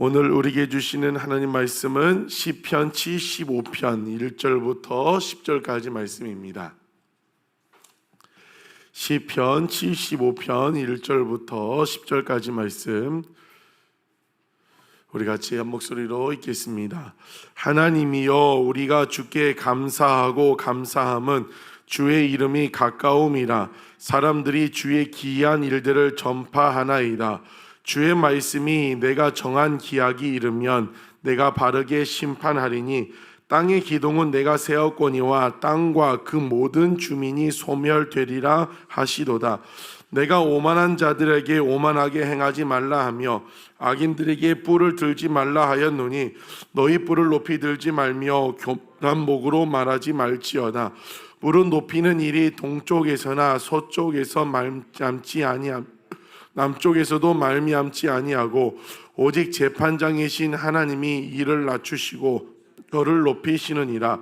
오늘 우리에게 주시는 하나님 말씀은 시편 75편 1절부터 10절까지 말씀입니다. 시편 75편 1절부터 10절까지 말씀 우리 같이 한 목소리로 읽겠습니다. 하나님이여 우리가 주께 감사하고 감사함은 주의 이름이 가까움이라 사람들이 주의 기이한 일들을 전파하나이다. 주의 말씀이 내가 정한 기약이 이르면 내가 바르게 심판하리니 땅의 기둥은 내가 세웠거니와 땅과 그 모든 주민이 소멸되리라 하시도다. 내가 오만한 자들에게 오만하게 행하지 말라 하며 악인들에게 뿔을 들지 말라 하였노니 너희 뿔을 높이 들지 말며 교만한 목으로 말하지 말지어다. 뿔은 높이는 일이 동쪽에서나 서쪽에서 말잠지 아니함. 남쪽에서도 말미암지 아니하고 오직 재판장이신 하나님이 이를 낮추시고 너를 높이시느니라.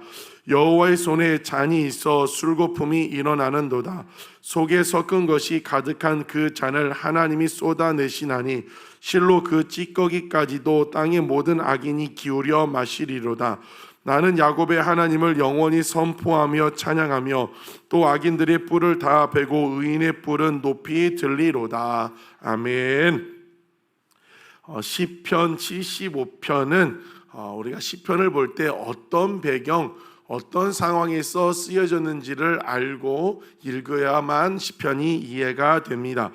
여호와의 손에 잔이 있어 술거품이 일어나는도다. 속에 섞은 것이 가득한 그 잔을 하나님이 쏟아내시나니 실로 그 찌꺼기까지도 땅의 모든 악인이 기울여 마시리로다 나는 야곱의 하나님을 영원히 선포하며 찬양하며 또 악인들의 뿔을 다 베고 의인의 뿔은 높이 들리로다. 아멘. 어, 시편 75편은 어, 우리가 시편을 볼 때 어떤 배경, 어떤 상황에서 쓰여졌는지를 알고 읽어야만 시편이 이해가 됩니다.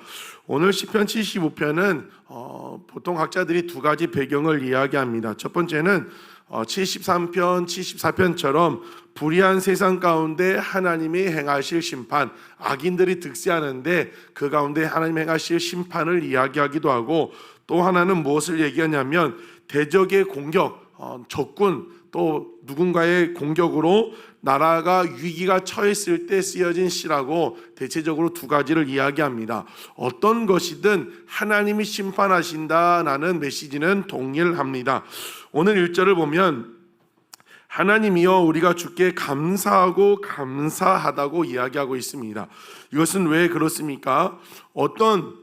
오늘 시편 75편은 어, 보통 학자들이 두 가지 배경을 이야기합니다. 첫 번째는 어, 73편, 74편처럼 불의한 세상 가운데 하나님이 행하실 심판, 악인들이 득세하는데 그 가운데 하나님 행하실 심판을 이야기하기도 하고 또 하나는 무엇을 얘기하냐면 대적의 공격, 어, 적군 또 누군가의 공격으로 나라가 위기가 처했을 때 쓰여진 시라고 대체적으로 두 가지를 이야기합니다. 어떤 것이든 하나님이 심판하신다라는 메시지는 동일합니다. 오늘 1절을 보면 하나님이여 우리가 주께 감사하고 감사하다고 이야기하고 있습니다. 이것은 왜 그렇습니까? 어떤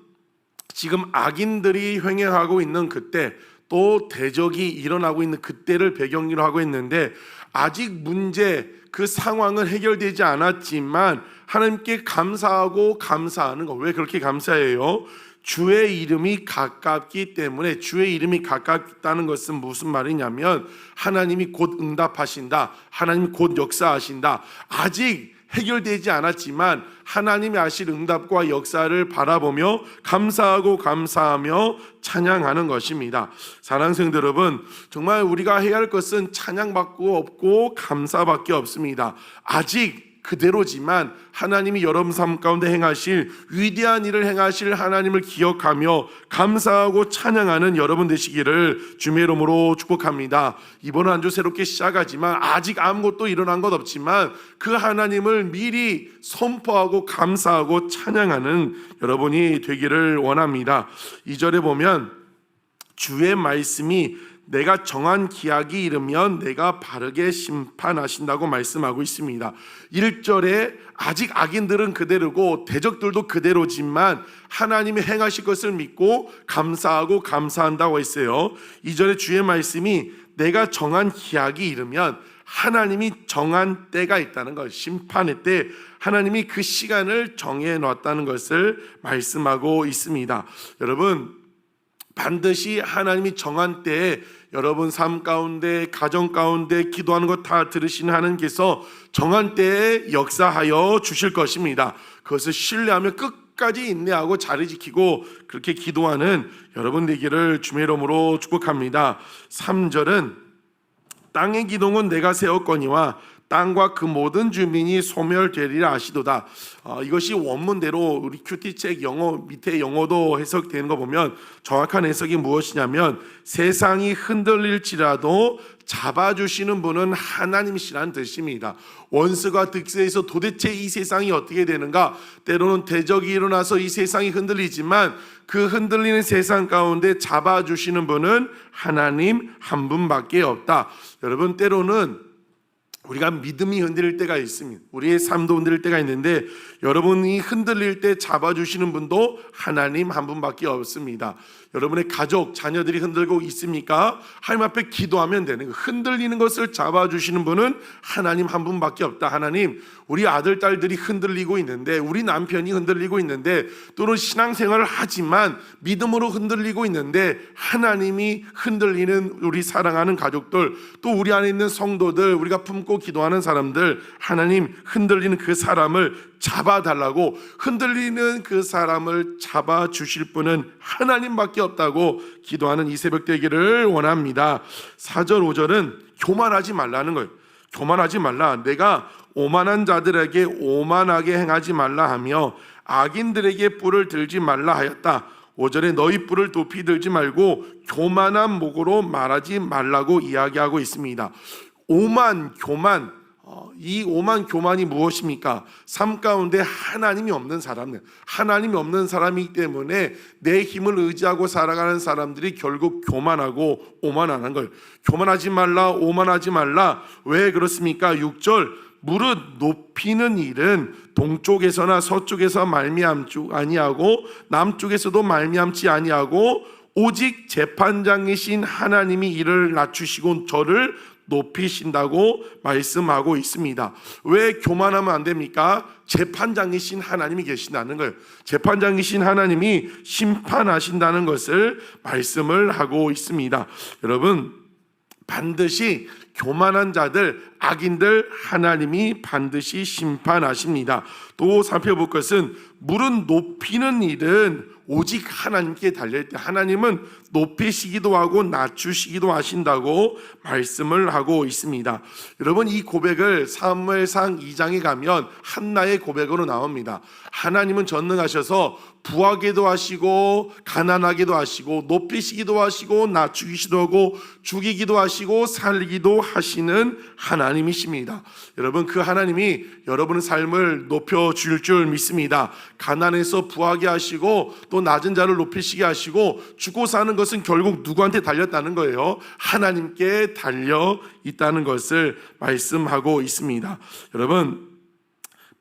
지금 악인들이 횡행하고 있는 그때 또 대적이 일어나고 있는 그때를 배경으로 하고 있는데 아직 문제 그 상황은 해결되지 않았지만 하나님께 감사하고 감사하는 거 왜 그렇게 감사해요? 주의 이름이 가깝기 때문에 주의 이름이 가깝다는 것은 무슨 말이냐면 하나님이 곧 응답하신다. 하나님이 곧 역사하신다. 아직 해결되지 않았지만 하나님이 하실 응답과 역사를 바라보며 감사하고 감사하며 찬양하는 것입니다. 성도 여러분, 정말 우리가 해야 할 것은 찬양받고 없고 감사밖에 없습니다. 아직 그대로지만 하나님이 여러분 삶 가운데 행하실 위대한 일을 행하실 하나님을 기억하며 감사하고 찬양하는 여러분 되시기를 주의 이름으로 축복합니다. 이번 한 주 새롭게 시작하지만 아직 아무것도 일어난 것 없지만 그 하나님을 미리 선포하고 감사하고 찬양하는 여러분이 되기를 원합니다. 이절에 보면 주의 말씀이 내가 정한 기약이 이르면 내가 바르게 심판하신다고 말씀하고 있습니다. 1절에 아직 악인들은 그대로고 대적들도 그대로지만 하나님이 행하실 것을 믿고 감사하고 감사한다고 했어요. 2절에 주의 말씀이 내가 정한 기약이 이르면 하나님이 정한 때가 있다는 것, 심판의 때 하나님이 그 시간을 정해 놨다는 것을 말씀하고 있습니다. 여러분 반드시 하나님이 정한 때에 여러분 삶 가운데 가정 가운데 기도하는 것 다 들으시는 하나님께서 정한 때에 역사하여 주실 것입니다. 그것을 신뢰하며 끝까지 인내하고 자리 지키고 그렇게 기도하는 여러분 되기를 주의 이름으로 축복합니다. 3절은 땅의 기둥은 내가 세웠거니와 땅과 그 모든 주민이 소멸되리라 하시도다. 어, 이것이 원문대로 우리 큐티 책 영어 밑에 영어도 해석되는 거 보면 정확한 해석이 무엇이냐면 세상이 흔들릴지라도 잡아주시는 분은 하나님이시라는 뜻입니다. 원수가 득세해서 도대체 이 세상이 어떻게 되는가? 때로는 대적이 일어나서 이 세상이 흔들리지만 그 흔들리는 세상 가운데 잡아주시는 분은 하나님 한 분밖에 없다. 여러분 때로는 우리가 믿음이 흔들릴 때가 있습니다. 우리의 삶도 흔들릴 때가 있는데 여러분이 흔들릴 때 잡아주시는 분도 하나님 한 분밖에 없습니다. 여러분의 가족, 자녀들이 흔들고 있습니까? 하나님 앞에 기도하면 되는 거. 흔들리는 것을 잡아주시는 분은 하나님 한 분밖에 없다. 하나님, 우리 아들, 딸들이 흔들리고 있는데, 우리 남편이 흔들리고 있는데, 또는 신앙생활을 하지만 믿음으로 흔들리고 있는데, 하나님이 흔들리는 우리 사랑하는 가족들, 또 우리 안에 있는 성도들, 우리가 품고 기도하는 사람들, 하나님 흔들리는 그 사람을 잡아달라고 흔들리는 그 사람을 잡아 주실 분은 하나님밖에 없다고 기도하는 이 새벽 되기를 원합니다. 4절, 5절은 교만하지 말라는 거예요. 교만하지 말라. 내가 오만한 자들에게 오만하게 행하지 말라 하며 악인들에게 뿔을 들지 말라 하였다. 5절에 너희 뿔을 높이 들지 말고 교만한 목으로 말하지 말라고 이야기하고 있습니다. 오만, 교만, 어, 이 오만 교만이 무엇입니까? 삶 가운데 하나님이 없는 사람들, 하나님이 없는 사람이기 때문에 내 힘을 의지하고 살아가는 사람들이 결국 교만하고 오만하는 걸 교만하지 말라, 오만하지 말라. 왜 그렇습니까? 6절 무릇 높이는 일은 동쪽에서나 서쪽에서 말미암지 아니하고 남쪽에서도 말미암지 아니하고 오직 재판장이신 하나님이 이를 낮추시고 저를 높이신다고 말씀하고 있습니다. 왜 교만하면 안 됩니까? 재판장이신 하나님이 계신다는 거예요. 재판장이신 하나님이 심판하신다는 것을 말씀을 하고 있습니다. 여러분, 반드시 교만한 자들, 악인들 하나님이 반드시 심판하십니다. 또 살펴볼 것은 물은 높이는 일은 오직 하나님께 달릴 때 하나님은 높이시기도 하고 낮추시기도 하신다고 말씀을 하고 있습니다. 여러분 이 고백을 사무엘상 2장에 가면 한나의 고백으로 나옵니다. 하나님은 전능하셔서 부하게도 하시고 가난하게도 하시고 높이시기도 하시고 낮추기도 하고 죽이기도 하시고 살리기도 하시는 하나님이십니다. 여러분 그 하나님이 여러분의 삶을 높여 줄 줄 믿습니다. 가난해서 부하게 하시고 또 낮은 자를 높이시게 하시고 죽고 사는 것은 결국 누구한테 달렸다는 거예요. 하나님께 달려 있다는 것을 말씀하고 있습니다. 여러분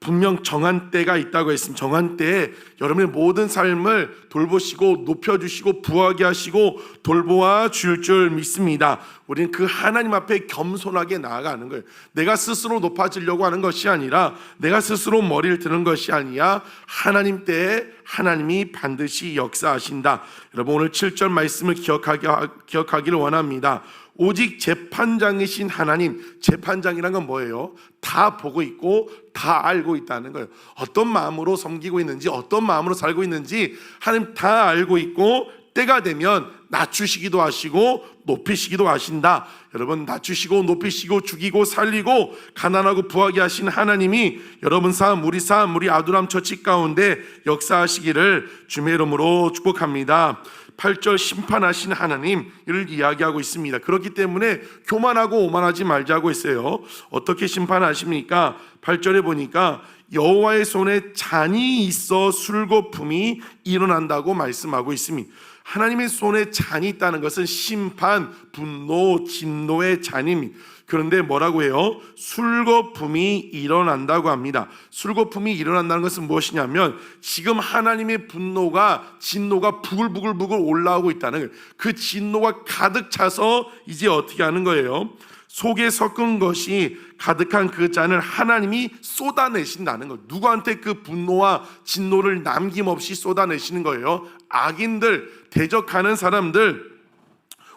분명 정한 때가 있다고 했습니다. 정한 때에 여러분의 모든 삶을 돌보시고 높여주시고 부하게 하시고 돌보아 줄 줄 믿습니다. 우리는 그 하나님 앞에 겸손하게 나아가는 거예요. 내가 스스로 높아지려고 하는 것이 아니라 내가 스스로 머리를 드는 것이 아니라 하나님 때에 하나님이 반드시 역사하신다. 여러분 오늘 7절 말씀을 기억하기, 기억하기를 원합니다. 오직 재판장이신 하나님, 재판장이란 건 뭐예요? 다 보고 있고 다 알고 있다는 거예요. 어떤 마음으로 섬기고 있는지, 어떤 마음으로 살고 있는지 하나님 다 알고 있고 때가 되면 낮추시기도 하시고 높이시기도 하신다. 여러분 낮추시고 높이시고 죽이고 살리고 가난하고 부하게 하신 하나님이 여러분 삶, 우리 삶, 우리 아두람 처치 가운데 역사하시기를 주의 이름으로 축복합니다. 8절 심판하신 하나님 이를 이야기하고 있습니다. 그렇기 때문에 교만하고 오만하지 말자고 했어요. 어떻게 심판하십니까? 8절에 보니까 여호와의 손에 잔이 있어 술거품이 일어난다고 말씀하고 있습니다. 하나님의 손에 잔이 있다는 것은 심판, 분노, 진노의 잔입니다. 그런데 뭐라고 해요? 술거품이 일어난다고 합니다. 술거품이 일어난다는 것은 무엇이냐면 지금 하나님의 분노가 진노가 부글부글부글 올라오고 있다는. 그 진노가 가득 차서 이제 어떻게 하는 거예요? 속에 섞은 것이 가득한 그 잔을 하나님이 쏟아내신다는 것. 누구한테 그 분노와 진노를 남김없이 쏟아내시는 거예요? 악인들, 대적하는 사람들,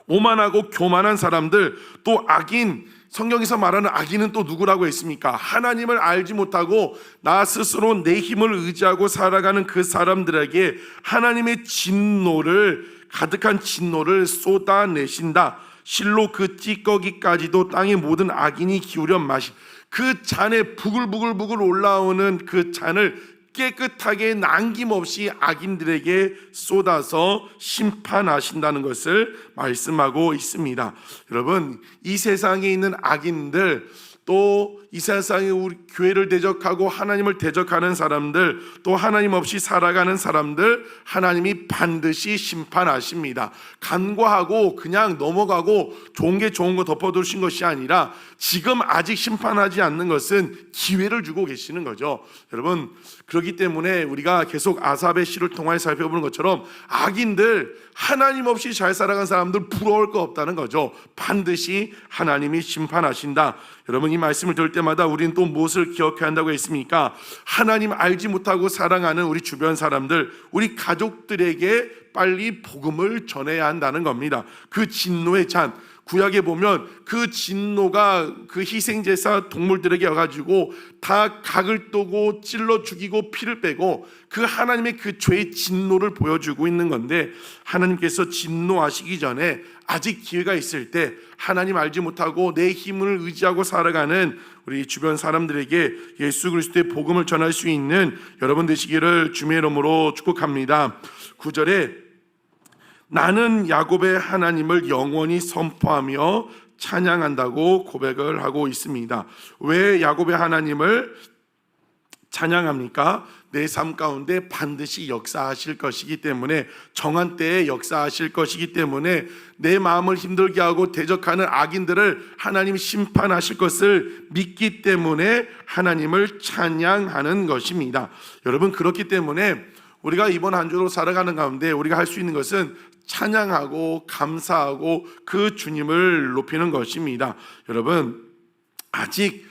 오만하고 교만한 사람들, 또 악인, 성경에서 말하는 악인은 또 누구라고 했습니까? 하나님을 알지 못하고 나 스스로 내 힘을 의지하고 살아가는 그 사람들에게 하나님의 진노를 가득한 진노를 쏟아내신다. 실로 그 찌꺼기까지도 땅의 모든 악인이 기울여 마시 그 잔에 부글부글부글 올라오는 그 잔을 깨끗하게 남김없이 악인들에게 쏟아서 심판하신다는 것을 말씀하고 있습니다. 여러분, 이 세상에 있는 악인들 또또이 세상에 우리 교회를 대적하고 하나님을 대적하는 사람들 또 하나님 없이 살아가는 사람들 하나님이 반드시 심판하십니다. 간과하고 그냥 넘어가고 좋은 게 좋은 거 덮어두신 것이 아니라 지금 아직 심판하지 않는 것은 기회를 주고 계시는 거죠. 여러분 그렇기 때문에 우리가 계속 아삽의 시를 통해 살펴보는 것처럼 악인들 하나님 없이 잘 살아간 사람들 부러울 거 없다는 거죠. 반드시 하나님이 심판하신다. 여러분 이 말씀을 들을 때마다 우리는 또 무엇을 기억해야 한다고 했습니까? 하나님 알지 못하고 사랑하는 우리 주변 사람들, 우리 가족들에게 빨리 복음을 전해야 한다는 겁니다. 그 진노의 잔 구약에 보면 그 진노가 그 희생제사 동물들에게 와가지고 다 각을 떠고 찔러 죽이고 피를 빼고 그 하나님의 그 죄의 진노를 보여주고 있는 건데 하나님께서 진노하시기 전에 아직 기회가 있을 때 하나님 알지 못하고 내 힘을 의지하고 살아가는 우리 주변 사람들에게 예수 그리스도의 복음을 전할 수 있는 여러분 되시기를 주의 이름으로 축복합니다. 9절에 나는 야곱의 하나님을 영원히 선포하며 찬양한다고 고백을 하고 있습니다. 왜 야곱의 하나님을 찬양합니까? 내 삶 가운데 반드시 역사하실 것이기 때문에 정한 때에 역사하실 것이기 때문에 내 마음을 힘들게 하고 대적하는 악인들을 하나님 심판하실 것을 믿기 때문에 하나님을 찬양하는 것입니다. 여러분 그렇기 때문에 우리가 이번 한 주로 살아가는 가운데 우리가 할 수 있는 것은 찬양하고 감사하고 그 주님을 높이는 것입니다. 여러분 아직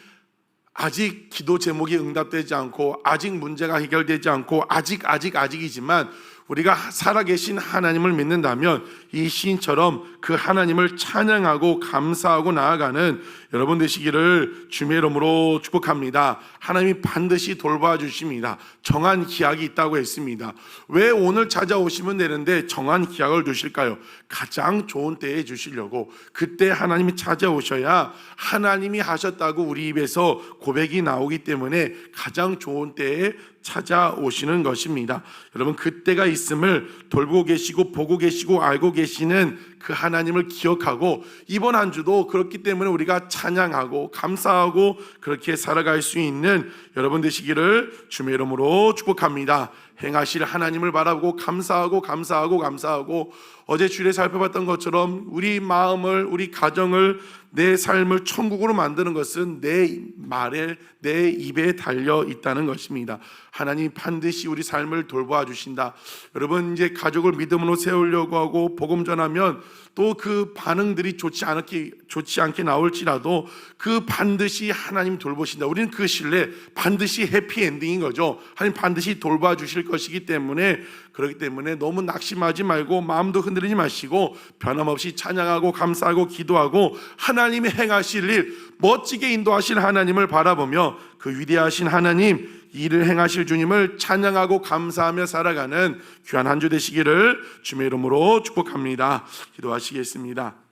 아직 기도 제목이 응답되지 않고 아직 문제가 해결되지 않고 아직 아직 아직이지만 우리가 살아계신 하나님을 믿는다면 이 시인처럼 그 하나님을 찬양하고 감사하고 나아가는 여러분 되시기를 주의 이름으로 축복합니다. 하나님이 반드시 돌봐 주십니다. 정한 기약이 있다고 했습니다. 왜 오늘 찾아오시면 되는데 정한 기약을 두실까요? 가장 좋은 때에 주시려고 그때 하나님이 찾아오셔야 하나님이 하셨다고 우리 입에서 고백이 나오기 때문에 가장 좋은 때에 찾아오시는 것입니다. 여러분 그때가 있음을 돌보고 계시고 보고 계시고 알고 계시는 그 하나님을 기억하고 이번 한 주도 그렇기 때문에 우리가 찬양하고 감사하고 그렇게 살아갈 수 있는 여러분 되시기를 주의 이름으로 축복합니다. 행하실 하나님을 바라보고 감사하고 감사하고 감사하고 어제 주일에 살펴봤던 것처럼 우리 마음을 우리 가정을 내 삶을 천국으로 만드는 것은 내 말에 내 입에 달려 있다는 것입니다. 하나님 반드시 우리 삶을 돌보아 주신다. 여러분 이제 가족을 믿음으로 세우려고 하고 복음 전하면 또 그 반응들이 좋지 않게 좋지 않게 나올지라도 그 반드시 하나님 돌보신다. 우리는 그 신뢰 반드시 해피 엔딩인 거죠. 하나님 반드시 돌봐 주실 것이기 때문에 그렇기 때문에 너무 낙심하지 말고 마음도 흔들리지 마시고 변함없이 찬양하고 감사하고 기도하고 하나님이 행하실 일 멋지게 인도하실 하나님을 바라보며 그 위대하신 하나님 일을 행하실 주님을 찬양하고 감사하며 살아가는 귀한 한 주 되시기를 주의 이름으로 축복합니다. 기도하시겠습니다.